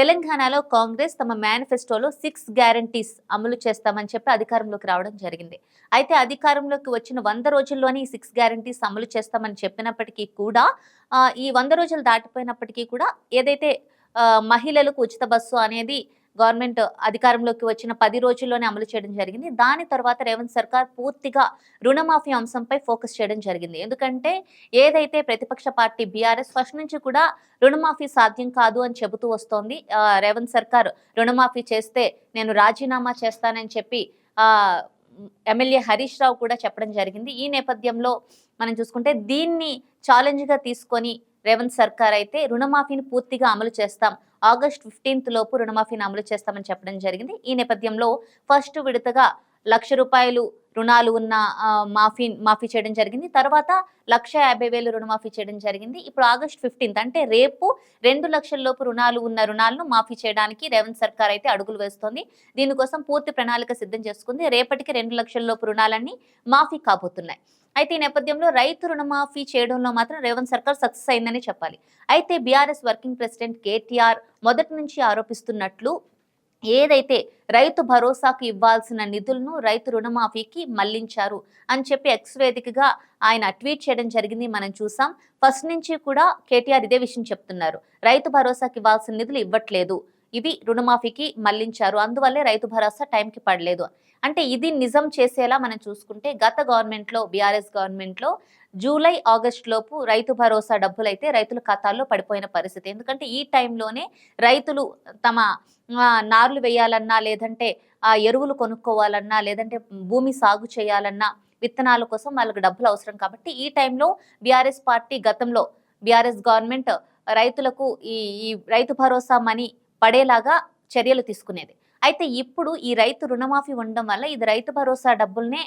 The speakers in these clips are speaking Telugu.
తెలంగాణలో కాంగ్రెస్ తమ మేనిఫెస్టోలో సిక్స్ గ్యారంటీస్ అమలు చేస్తామని చెప్పి అధికారంలోకి రావడం జరిగింది. అయితే అధికారంలోకి వచ్చిన వంద రోజుల్లోనే ఈ సిక్స్ గ్యారంటీస్ అమలు చేస్తామని చెప్పినప్పటికీ కూడా ఈ వంద రోజులు దాటిపోయినప్పటికీ కూడా ఏదైతే మహిళలకు ఉచిత బస్సు అనేది గవర్నమెంట్ అధికారంలోకి వచ్చిన పది రోజుల్లోనే అమలు చేయడం జరిగింది. దాని తర్వాత రేవంత్ సర్కార్ పూర్తిగా రుణమాఫీ అంశంపై ఫోకస్ చేయడం జరిగింది. ఎందుకంటే ఏదైతే ప్రతిపక్ష పార్టీ బీఆర్ఎస్ ఫస్ట్ నుంచి కూడా రుణమాఫీ సాధ్యం కాదు అని చెబుతూ వస్తోంది. రేవంత్ సర్కార్ రుణమాఫీ చేస్తే నేను రాజీనామా చేస్తానని చెప్పి ఎమ్మెల్యే హరీష్ రావు కూడా చెప్పడం జరిగింది. ఈ నేపథ్యంలో మనం చూసుకుంటే దీన్ని ఛాలెంజ్గా తీసుకొని రేవంత్ సర్కార్ అయితే రుణమాఫీని పూర్తిగా అమలు చేస్తాం. ఆగస్ట్ ఫిఫ్టీన్త్ లోపు రుణమాఫీని అమలు చేస్తామని చెప్పడం జరిగింది. ఈ నేపథ్యంలో ఫస్ట్ విడతగా లక్ష రూపాయలు రుణాలు ఉన్న మాఫీ మాఫీ చేయడం జరిగింది. తర్వాత లక్ష యాభై వేలు రుణమాఫీ చేయడం జరిగింది. ఇప్పుడు ఆగస్ట్ ఫిఫ్టీన్త్ అంటే రేపు రెండు లక్షల లోపు రుణాలు ఉన్న రుణాలను మాఫీ చేయడానికి రేవంత్ సర్కార్ అయితే అడుగులు వేస్తోంది. దీనికోసం పూర్తి ప్రణాళిక సిద్ధం చేసుకుంది. రేపటికి రెండు లక్షల లోపు రుణాలన్నీ మాఫీ కాబోతున్నాయి. అయితే ఈ నేపథ్యంలో రైతు రుణమాఫీ చేయడంలో మాత్రం రేవంత్ సర్కార్ సక్సెస్ అయిందని చెప్పాలి. అయితే బీఆర్ఎస్ వర్కింగ్ ప్రెసిడెంట్ కేటీఆర్ మొదటి నుంచి ఆరోపిస్తున్నట్లు ఏదైతే రైతు భరోసాకు ఇవ్వాల్సిన నిధులను రైతు రుణమాఫీకి మళ్ళించారు అని చెప్పి ఎక్స్ వేదికగా ఆయన ట్వీట్ చేయడం జరిగింది. మనం చూసాం. ఫస్ట్ నుంచి కూడా కేటీఆర్ ఇదే విషయం చెప్తున్నారు. రైతు భరోసాకి ఇవ్వాల్సిన నిధులు ఇవ్వట్లేదు. ఇవి రుణమాఫీకి మళ్ళించారు. అందువల్లే రైతు భరోసా టైంకి పడలేదు. అంటే ఇది నిజం చేసేలా మనం చూసుకుంటే గత గవర్నమెంట్లో బీఆర్ఎస్ గవర్నమెంట్లో జూలై ఆగస్ట్ లోపు రైతు భరోసా డబ్బులు అయితే రైతుల ఖాతాల్లో పడిపోయిన పరిస్థితి. ఎందుకంటే ఈ టైంలోనే రైతులు తమ నార్లు వేయాలన్నా లేదంటే ఆ ఎరువులు కొనుక్కోవాలన్నా లేదంటే భూమి సాగు చేయాలన్నా విత్తనాల కోసం వాళ్ళకి డబ్బులు అవసరం కాబట్టి ఈ టైంలో బీఆర్ఎస్ పార్టీ గతంలో బీఆర్ఎస్ గవర్నమెంట్ రైతులకు ఈ ఈ రైతు భరోసా మనీ పడేలాగా చర్యలు తీసుకునేది. అయితే ఇప్పుడు ఈ రైతు రుణమాఫీ ఉండడం వల్ల ఇది రైతు భరోసా డబ్బుల్నే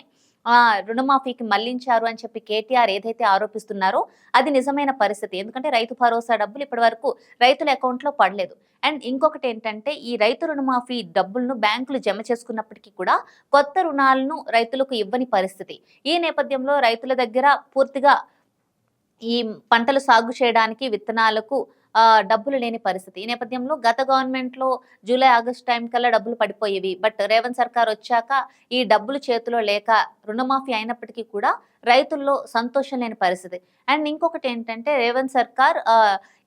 ఆ, రుణమాఫీకి మళ్ళించారు అని చెప్పి కేటీఆర్ ఏదైతే ఆరోపిస్తున్నారో అది నిజమైన పరిస్థితి. ఎందుకంటే రైతు భరోసా డబ్బులు ఇప్పటి వరకు రైతుల అకౌంట్లో పడలేదు. అండ్ ఇంకొకటి ఏంటంటే ఈ రైతు రుణమాఫీ డబ్బులను బ్యాంకులు జమ చేసుకున్నప్పటికీ కూడా కొత్త రుణాలను రైతులకు ఇవ్వని పరిస్థితి. ఈ నేపథ్యంలో రైతుల దగ్గర పూర్తిగా ఈ పంటలు సాగు చేయడానికి విత్తనాలకు డబ్బులు లేని పరిస్థితి. ఈ నేపథ్యంలో గత గవర్నమెంట్లో జూలై ఆగస్ట్ టైం కల్లా డబ్బులు పడిపోయేవి. బట్ రేవంత్ సర్కార్ వచ్చాక ఈ డబ్బులు చేతిలో లేక రుణమాఫీ అయినప్పటికీ కూడా రైతుల్లో సంతోషం లేని పరిస్థితి. అండ్ ఇంకొకటి ఏంటంటే రేవంత్ సర్కార్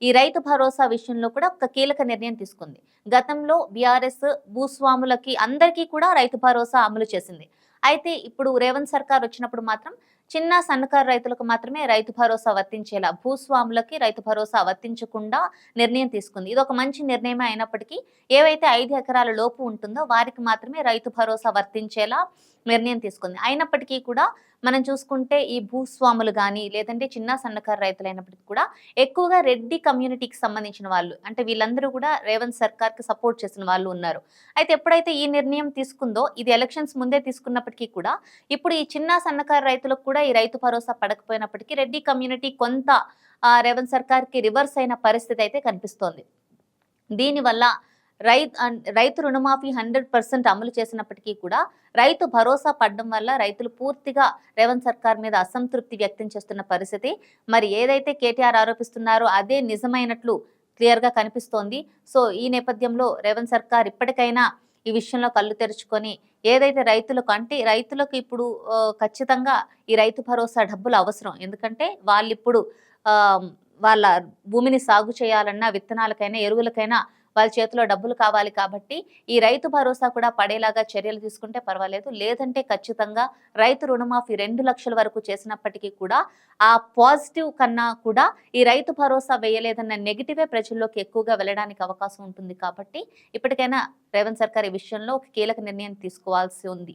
ఈ రైతు భరోసా విషయంలో కూడా ఒక కీలక నిర్ణయం తీసుకుంది. గతంలో బీఆర్ఎస్ భూస్వాములకి అందరికీ కూడా రైతు భరోసా అమలు చేసింది. అయితే ఇప్పుడు రేవంత్ సర్కార్ వచ్చినప్పుడు మాత్రం చిన్న సన్నకారు రైతులకు మాత్రమే రైతు భరోసా వర్తించేలా భూస్వాములకి రైతు భరోసా వర్తించకుండా నిర్ణయం తీసుకుంది. ఇది ఒక మంచి నిర్ణయమే అయినప్పటికీ ఏవైతే ఐదు ఎకరాల లోపు ఉంటుందో వారికి మాత్రమే రైతు భరోసా వర్తించేలా నిర్ణయం తీసుకుంది. అయినప్పటికీ కూడా మనం చూసుకుంటే ఈ భూస్వాములు కానీ లేదంటే చిన్న సన్నకారు రైతులు అయినప్పటికీ కూడా ఎక్కువగా రెడ్డి కమ్యూనిటీకి సంబంధించిన వాళ్ళు అంటే వీళ్ళందరూ కూడా రేవంత్ సర్కార్కి సపోర్ట్ చేసిన వాళ్ళు ఉన్నారు. అయితే ఎప్పుడైతే ఈ నిర్ణయం తీసుకుందో ఇది ఎలక్షన్స్ ముందే తీసుకున్నప్పటికీ కూడా ఇప్పుడు ఈ చిన్న సన్నకారు రైతులకు కూడా ఈ రైతు భరోసా పడకపోయినప్పటికీ రెడ్డి కమ్యూనిటీ కొంత రేవంత్ సర్కార్కి రివర్స్ అయిన పరిస్థితి అయితే కనిపిస్తోంది. దీనివల్ల రైతు రైతు రుణమాఫీ హండ్రెడ్ పర్సెంట్ అమలు చేసినప్పటికీ కూడా రైతు భరోసా పడడం వల్ల రైతులు పూర్తిగా రేవంత్ సర్కార్ మీద అసంతృప్తి వ్యక్తం చేస్తున్న పరిస్థితి. మరి ఏదైతే కేటీఆర్ ఆరోపిస్తున్నారో అదే నిజమైనట్లు క్లియర్గా కనిపిస్తోంది. సో ఈ నేపథ్యంలో రేవంత్ సర్కార్ ఇప్పటికైనా ఈ విషయంలో కళ్ళు తెరుచుకొని ఏదైతే రైతులకు అంటే రైతులకు ఇప్పుడు ఖచ్చితంగా ఈ రైతు భరోసా డబ్బులు అవసరం. ఎందుకంటే వాళ్ళు ఇప్పుడు వాళ్ళ భూమిని సాగు చేయాలన్నా విత్తనాలకైనా ఎరువులకైనా వాళ్ళ చేతిలో డబ్బులు కావాలి కాబట్టి ఈ రైతు భరోసా కూడా పడేలాగా చర్యలు తీసుకుంటే పర్వాలేదు. లేదంటే ఖచ్చితంగా రైతు రుణమాఫీ రెండు లక్షల వరకు చేసినప్పటికీ కూడా ఆ పాజిటివ్ కన్నా కూడా ఈ రైతు భరోసా వేయలేదన్న నెగిటివే ప్రజల్లోకి ఎక్కువగా వెళ్ళడానికి అవకాశం ఉంటుంది కాబట్టి ఇప్పటికైనా రేవంత్ సర్కార్ ఈ విషయంలో ఒక కీలక నిర్ణయం తీసుకోవాల్సి ఉంది.